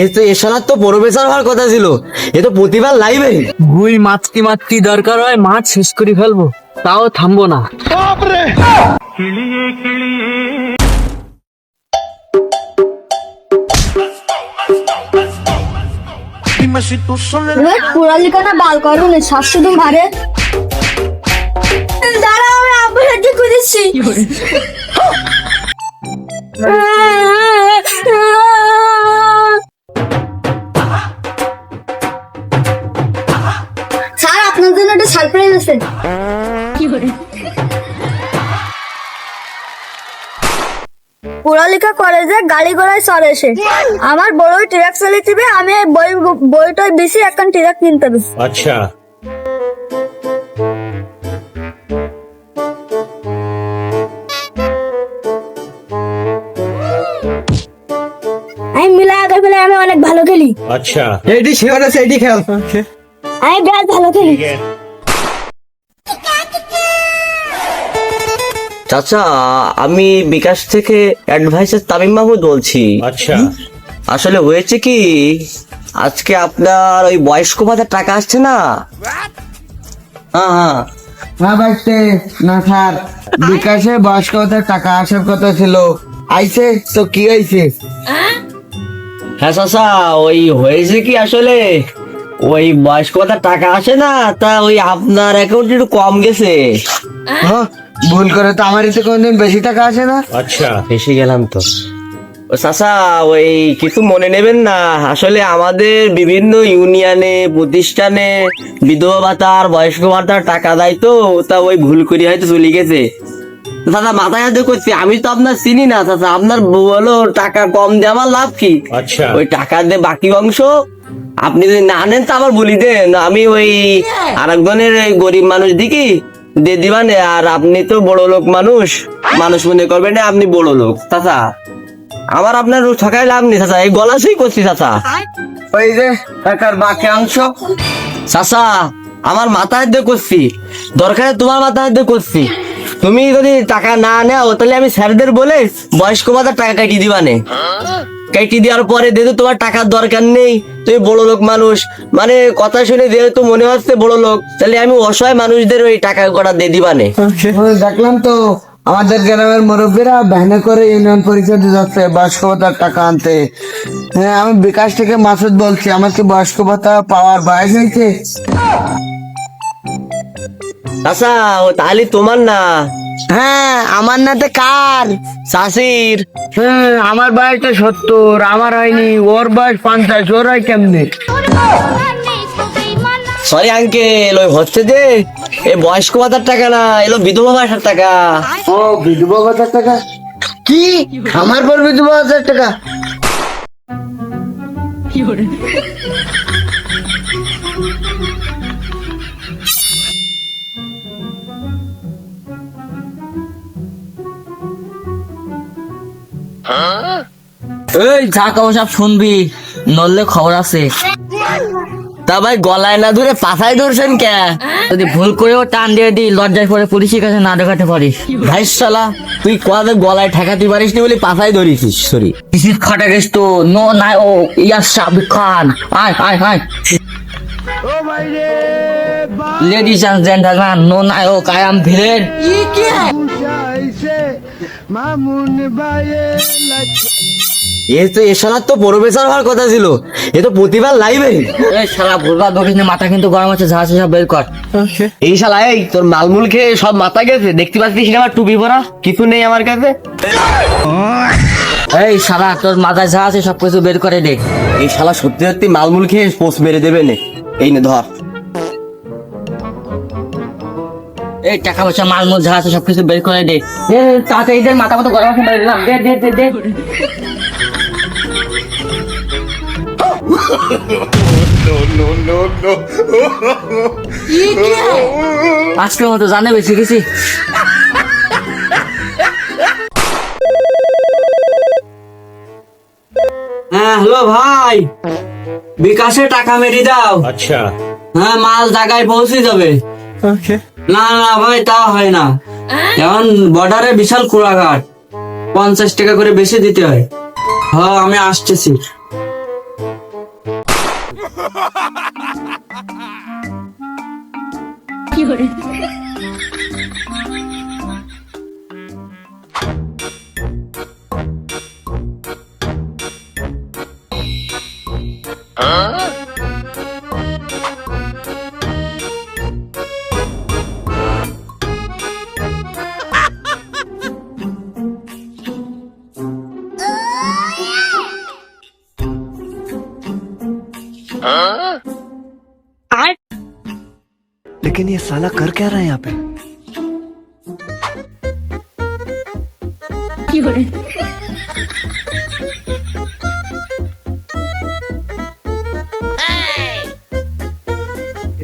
এ তো এ তো প্রফেসর হওয়ার কথা ছিল। এ তো প্রতিবার লাইব্রেরি ভুই মাছটি মাছটি দরকার হয় মাছ শেষ করে ফেলব। তাও থামবো না। পুরালিকানা বাল করুন শাস্তি তুমি দাঁড়াও আমি আব্বু হেঁটে করেছি পড়ালেখা করে যে গাড়ি ঘোড়ায় চড়ে সে আমার বড় ট্রাক চালিয়ে আমি বই বইটাই বেশি এখন ট্রাক কিনতে আচ্ছা। আমি মিলা আগে আমি অনেক ভালো খেলি। আচ্ছা। এইটি খেল আমি ভালো খেলি। চাচা আমি বিকাশ থেকে অ্যাডভাইসার তামিম মাহমুদ বলছি। আচ্ছা। আসলে হয়েছে কি আজকে আপনার ওই বয়স্ক ভাতার টাকা আসছে না? হ্যাঁ হ্যাঁ। হ্যাঁ ভাই না স্যার। বিকাশে বয়স্ক ভাতার টাকা আসার কথা ছিল। আইছে? তো কি হয়েছে? হ্যাঁ? হ্যাঁ? চাচা ওই হয়েছে কি আসলে? ওই বয়স্ক ভাতার টাকা আসে না তা ওই আপনার অ্যাকাউন্টে একটু কম গেছে। হ্যাঁ? হ্যাঁ? ভুল করে তো আমার এতে কোনদিন বেশি টাকা আছে না। আচ্ছা। ফেসে গেলাম তো। ও ওই কিছু মনে নেবেন না। আসলে আমাদের বিভিন্ন ইউনিয়নে প্রতিষ্ঠানে বিধবা ভাতা আর বয়স্ক টাকা দেয় তো তা ওই ভুল করে হয়তো চলে গেছে। দাদা মাথায় হাতে করছি আমি তো আপনার চিনি না দাদা আপনার বলো টাকা কম দিয়ে আমার লাভ কি? আচ্ছা। ওই টাকা দিয়ে বাকি অংশ আপনি যদি না নেন তা আবার বলি দেন। আমি ওই আরেকজনের গরিব মানুষ দিকে দিয়ে দিবানে আর আপনি তো বড় লোক মানুষ। মানুষ মনে করবেন না আপনি বড় লোক চাচা। আমার আপনার ঠকাই লাভ নেই চাচা। এই গলা সেই করছি চাচা। ওই যে টাকার বাকি অংশ। চাচা আমার মাথায় দিয়ে করছি। দরকারে তোমার মাথায় দিয়ে করছি। তুমি যদি টাকা না নেও তাহলে আমি স্যারদের বলে বয়স্ক ভাতার টাকা কাটিয়ে দিবানে। কাটিয়ে দেওয়ার পরে যেহেতু তোমার টাকার দরকার নেই তুমি বড় লোক মানুষ। মানে কথা শুনে যেহেতু মনে হচ্ছে বড় লোক তাহলে আমি অসহায় মানুষদের ওই টাকা কটা দিয়ে দিবানে দেখলাম তো আমাদের গ্রামের মুরব্বীরা ভ্যানে করে ইউনিয়ন পরিষদে যাচ্ছে বয়স্ক ভাতার টাকা আনতে। হ্যাঁ আমি বিকাশ থেকে মাসুদ বলছি আমার কি বয়স্ক ভাতা পাওয়ার বয়স হয়েছে? আচ্ছা তাহলে তোমার না। হ্যাঁ আমার নাতে কার? শাশির হ্যাঁ আমার বয়সটা সত্তর আমার হয়নি ওর বয়স পঞ্চাশ ওর হয় কেমনে? সরি আঙ্কেল ওই হচ্ছে যে এই বয়স্ক ভাতার টাকা না এলো বিধবা ভাষার টাকা। ও বিধবা ভাতার টাকা? কি? আমার পর বিধবা ভাতার টাকা? এই যা কব সব শুনবি। নড়লে খবর আছে। তা ভাই গলায় না ধরে পাশায় ধরছেন কে? যদি ভুল করেও টান দিয়ে দিই লজ্জায় পরে পুলিশের কাছে না দেখাতে পারিস। ভাই শালা তুই কোয়াদের গলায় ঠেকাতে পারিস নি বলে পাশায় ধরেছিস? সরি। কিসির খাটা গেছ তো? নো নাই ও ইয়ার সাবিক খান। আয় আয় আয়। লেডিস অ্যান্ড জেন্টলম্যান নো নাই ও আই এম ভিলেন এ তো এসালার তো প্রফেসর হওয়ার কথা ছিল। এ তো প্রতিবার লাইব্রেরি এই শালা ভুলবার বকিস না মাথা কিন্তু গরম আছে যা আছে সব বের কর। এই শালা এই তোর মালমুল খেয়ে সব মাথা গেছে। দেখতে পাচ্ছিস না আমার টুপি পরা? কিছু নেই আমার কাছে। এই শালা তোর মাথায় যা আছে সব কিছু বের করে দে। এই শালা সত্যি সত্যি মালমুল খেয়ে পোস্ট মেরে দেবে নে। এই নে ধর। এই টাকা পয়সা মাল মুল যা আছে সবকিছু বের করে দে। তাড়াতাড়ি দে মাথা মতো গরম মেরে দে দে দে দে। আজকের মতো জানে বেশি কিছু। হ্যাঁ হ্যালো ভাই। বিকাশে টাকা মেরে দাও। আচ্ছা। হ্যাঁ মাল জায়গায় পৌঁছে যাবে। ওকে না না ভাই তা হয় না। এখন বর্ডারে বিশাল কুড়াঘাট। পঞ্চাশ টাকা করে বেশি দিতে হয়। হ্যাঁ আমি আসতেছি। लेकिन ये साला कर क्या रहा है यहाँ पे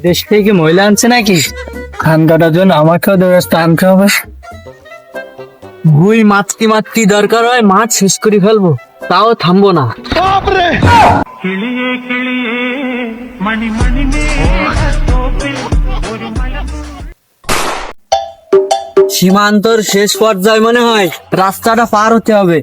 দেশ থেকে মহিলা আনছে নাকি খান কাটার জন্য আমাকেও ব্যবস্থা আনতে হবে ভুই মাতকি মাতকি দরকার হয় মাছ শেষ করে ফেলবো তাও থামবো না সীমান্তর শেষ পর্যায়ে মনে হয় রাস্তাটা পার হতে হবে।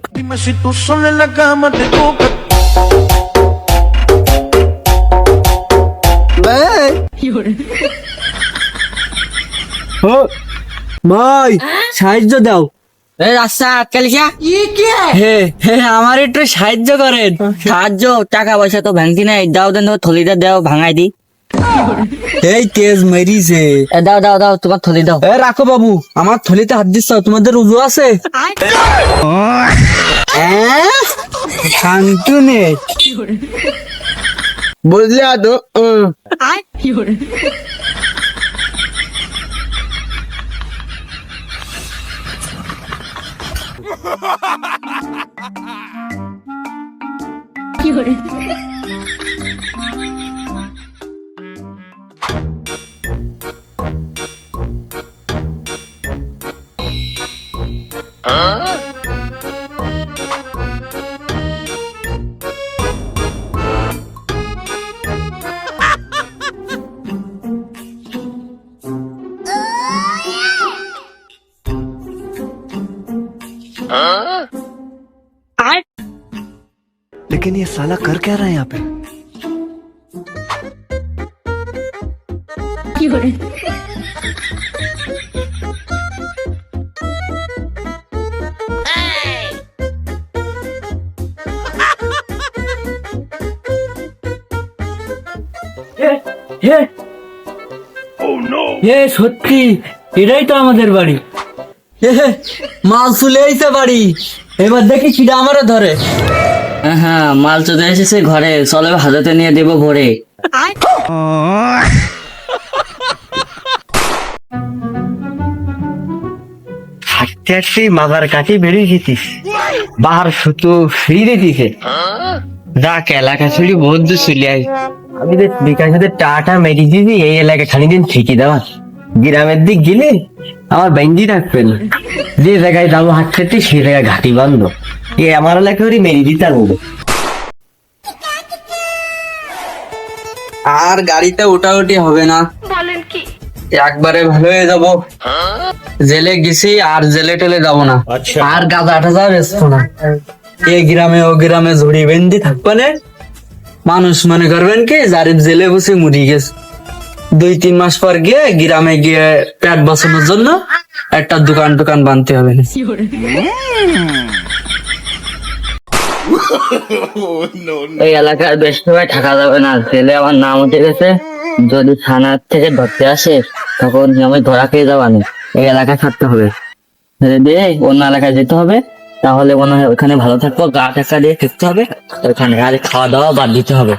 ভাই সাহায্য দাও। রাস্তা আটকাল হে হে আমার একটু সাহায্য করেন। সাহায্য টাকা পয়সা তো ভাঙতি নাই। দাও দেন তোমার থলিটা দাও ভাঙাই দি। এই তেজ মেরিছে। দাও দাও দাও তোমার থলি দাও। এ রাখো বাবু আমার থলিতে হাত দিচ্ছ তোমাদের উজু আছে? শান্তু নে। বুঝলে 이거를. 어? তো लेकिन ये साला कर क्या रहा है यहाँ पे হে হে সত্যি এটাই তো আমাদের বাড়ি মাল চলে এসে বাড়ি। এবার দেখি কিটা আমারও ধরে। হ্যাঁ মাল চলে এসেছে ঘরে। চলে হাজাতে নিয়ে দেবো ভরে। হাঁটতে হাঁটতে মাথার কাছে বেরিয়ে গেছিস। বাহার সুতো ফিরে দিছে দেখ এলাকা ছড়ি দূর চলে আই আমি তো বিকাশে টাটা মেরে দিয়েছি এই এলাকা খানি দিন ঠিকই দেওয়া। গ্রামের দিক গেলে আমার বেঞ্জি রাখবেন যে জায়গায় যাব হাঁটতে সে জায়গায় ঘাটি বান্ধব এ আমার এলাকা ওরই মেরে দিতে পারব আর গাড়িতে ওটাউটি হবে না। একবারে ভালো হয়ে যাব। জেলে গেছি আর জেলে টেলে যাব না। আর গাঁজা টাজা বেচবো না। এ গ্রামে ও গ্রামে ঝুড়ি বেন্দি থাকবে না। মানুষ মনে করবেন কি যারিব জেলে বসে মুড়ি গেছে। দুই, তিন মাস পর গিয়ে গ্রামে গিয়ে পেট বসানোর জন্য একটা দোকান টোকান বানতে হবে। এই এলাকার বেশ সময় থাকা যাবে না। ছেলে আমার নাম উঠে গেছে। যদি থানার থেকে ধরতে আসে, তখন আমি ধরা খেয়ে যাবানি এই এলাকায় থাকতে হবে। দিয়ে অন্য এলাকায় যেতে হবে। তাহলে মনে হয় ওখানে ভালো থাকব, গা টাকা দিয়ে থাকতে হবে। ওখানে আর খাওয়া দাওয়া বাদ দিতে হবে।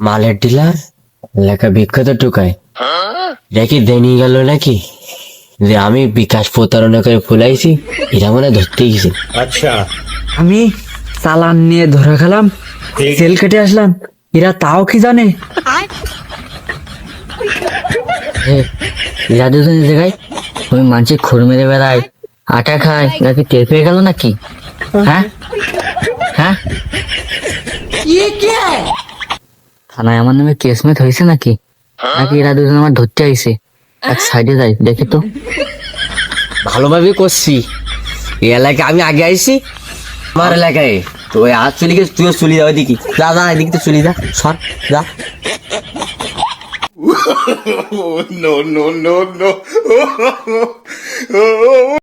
মালের ডিলার এলাকা বিখ্যাত টুকায় দেখি দেনি গেল নাকি? যে আমি বিকাশ প্রতারণা করে ফুলাইছি এরা মনে ধরতে গেছে। আমি চালান নিয়ে ধরা খেলাম সেল কেটে আসলাম এরা তাও কি জানে? এরা দুজন জায়গায় ওই মানসি খুর মেরে বেড়ায় আটা খায় এরা কি টের পেয়ে গেল নাকি? হ্যাঁ? হ্যাঁ? থানায় আমার নামে কেসমেট হয়েছে নাকি? নাকি এরা দুজন আমার ধরতে আইছে? এক সাইডে যাই দেখে তো। ভালোভাবে করছি। এই এলাকায় আমি আগে আইছি আমার এলাকায়। তো ওই আজ চলে গেছে তুইও চলে যা ওইদিকে। যা যা এদিকে তো চলে যা সর যা। No, no, no, no.